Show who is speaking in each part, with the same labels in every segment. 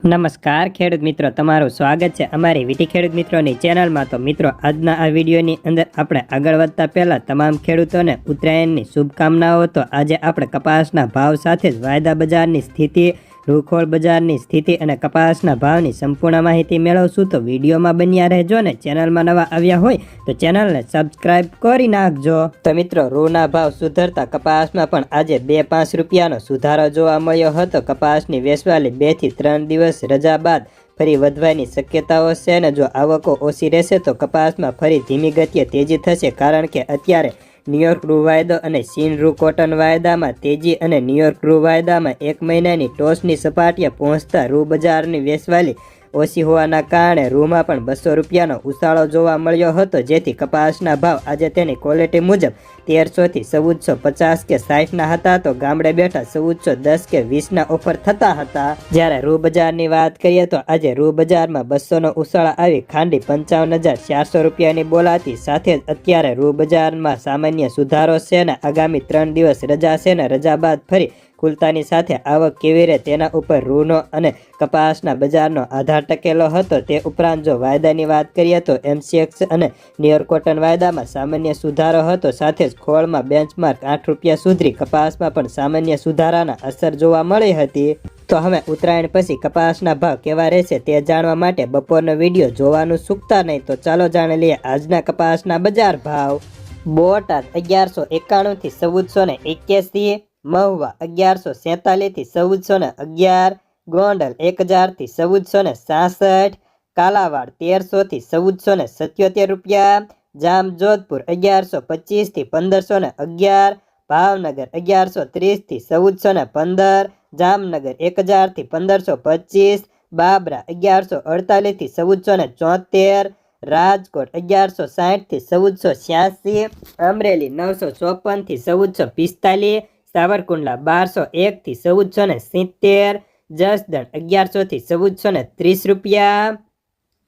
Speaker 1: નમસ્કાર, ખેડૂત મિત્રો. તમારું સ્વાગત છે અમારી વીટી ખેડૂત મિત્રોની ચેનલમાં. તો મિત્રો, આજના આ વિડીયોની અંદર આપણે આગળ વધતા પહેલાં તમામ ખેડૂતોને ઉત્તરાયણની શુભકામનાઓ. તો આજે આપણે કપાસના ભાવ સાથે જ વાયદા બજારની સ્થિતિ રૂખોળ બજારની સ્થિતિ અને કપાસના ભાવની સંપૂર્ણ માહિતી મેળવશું તો વિડીયોમાં બન્યા રહેજો ને ચેનલમાં નવા આવ્યા હોય તો ચેનલને સબસ્ક્રાઇબ કરી નાખજો. તો મિત્રો, રૂના ભાવ સુધરતા કપાસમાં પણ આજે બે પાંચ રૂપિયાનો સુધારો જોવા મળ્યો હતો. કપાસની વેચવાલી બેથી ત્રણ દિવસ રજા બાદ ફરી વધવાની શક્યતાઓ છે અને જો આવકો ઓછી રહેશે તો કપાસમાં ફરી ધીમી ગતિએ તેજી થશે કારણ કે અત્યારે ન્યુયોર્ક રૂ વાયદો અને ચીન રૂ કોટન વાયદામાં તેજી અને ન્યુયોર્ક રૂ વાયદામાં એક મહિનાની ટોચની સપાટીએ પહોંચતા રૂ બજારની વેચવાલી ઓછી હોવાના કારણે રૂમાં પણ બસો રૂપિયાનો ઉછાળો જોવા મળ્યો હતો, જેથી કપાસના ભાવ આજે તેની ક્વોલિટી મુજબ તેરસોથી ચૌદસો પચાસ કે સાઠના હતા. તો ગામડે બેઠા ચૌદસો દસ કે વીસના ઓફર થતા હતા. જ્યારે રૂ બજારની વાત કરીએ તો આજે રૂ બજારમાં બસોનો ઉછાળા આવી ખાંડી પંચાવન હજાર ચારસો રૂપિયાની બોલાતી. સાથે જ અત્યારે રૂ બજારમાં સામાન્ય સુધારો છે ને આગામી ત્રણ દિવસ રજા છે ને રજા બાદ ફરી ખુલતાની સાથે આવક કેવી રહે તેના ઉપર રૂનો અને કપાસના બજારનો આધાર ટકેલો હતો. તે ઉપરાંત જો વાયદાની વાત કરીએ તો એમસીએક્સ અને નિયર કોટન વાયદામાં સામાન્ય સુધારો હતો. સાથે જ ખોળમાં બેન્ચમાર્ક આઠ રૂપિયા સુધરી કપાસમાં પણ સામાન્ય સુધારાના અસર જોવા મળી હતી. તો હવે ઉત્તરાયણ પછી કપાસના ભાવ કેવા રહેશે તે જાણવા માટે બપોરનો વીડિયો જોવાનું ચૂકતા નહીં તો ચાલો જાણી લઈએ આજના કપાસના બજાર ભાવ. બોટાદ અગિયારસો એકાણુંથી ચૌદસો ને એક્યાસી મહુવા અગિયારસો સેતાલીસથી ચૌદસો ને અગિયાર, ગોંડલ એક હજારથી ચૌદસો ને સાસઠ, કાલાવાડ તેરસોથી ચૌદસો ને સત્યોતેર રૂપિયા, જામજોધપુર અગિયારસો પચીસથી પંદરસો ને અગિયાર, ભાવનગર અગિયારસો ત્રીસથી ચૌદસો ને પંદર, જામનગર એક હજારથી પંદરસો પચીસ, બાબરા અગિયારસો અડતાલીસથી ચૌદસો ને ચોતેર, રાજકોટ અગિયારસો સાહીઠથી ચૌદસો છ્યાસી, અમરેલી નવસો ચોપનથી ચૌદસો પિસ્તાલીસ સાવરકુંડલા બારસો એકથી ચૌદસો ને સિત્તેર, જસદણ અગિયારસોથી ચૌદસો ને ત્રીસ રૂપિયા.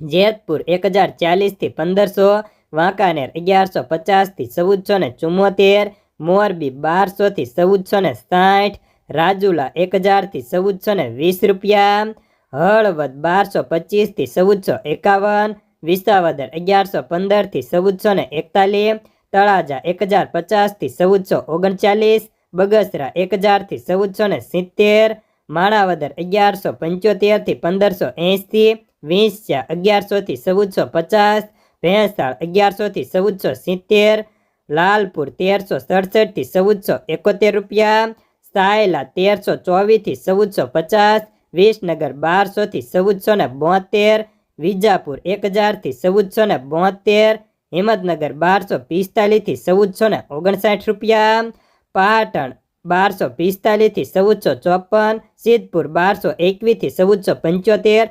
Speaker 1: જેતપુર એક હજાર ચાલીસથી પંદરસો, વાંકાનેર અગિયારસો પચાસથી ચૌદસો ને ચુમ્મોતેર મોરબી બારસોથી ચૌદસો ને સાઠ, રાજુલા એક હજારથી ચૌદસો ને વીસ રૂપિયા. હળવદ બારસો પચીસથી ચૌદસો એકાવન, વિસાવદર અગિયારસો પંદરથી ચૌદસો ને એકતાલીસ, તળાજા એક હજાર પચાસથી ચૌદસો ઓગણચાલીસ બગસરા એક હજારથી ચૌદસો ને સિત્તેર, માણાવદર અગિયારસો પંચોતેરથી પંદરસો એંસી વીંસ્યા અગિયારસોથી ચૌદસો પચાસ, ભેંસાળ અગિયારસોથી ચૌદસો સિત્તેર, લાલપુર તેરસો સડસઠથી ચૌદસો એકોતેર રૂપિયા, સાયલા તેરસો ચોવીસથી ચૌદસો પચાસ, વિસનગર બારસોથી ચૌદસો ને બોતેર, વિજાપુર એક હજારથી ચૌદસો ને બોતેર, હિંમતનગર બારસો પિસ્તાલીસથી ચૌદસો ને ઓગણસાઠ રૂપિયા પાટણ બારસો પિસ્તાલીસથી ચૌદસો ચોપન સિદ્ધપુર બારસો એકવીસથી ચૌદસો પંચોતેર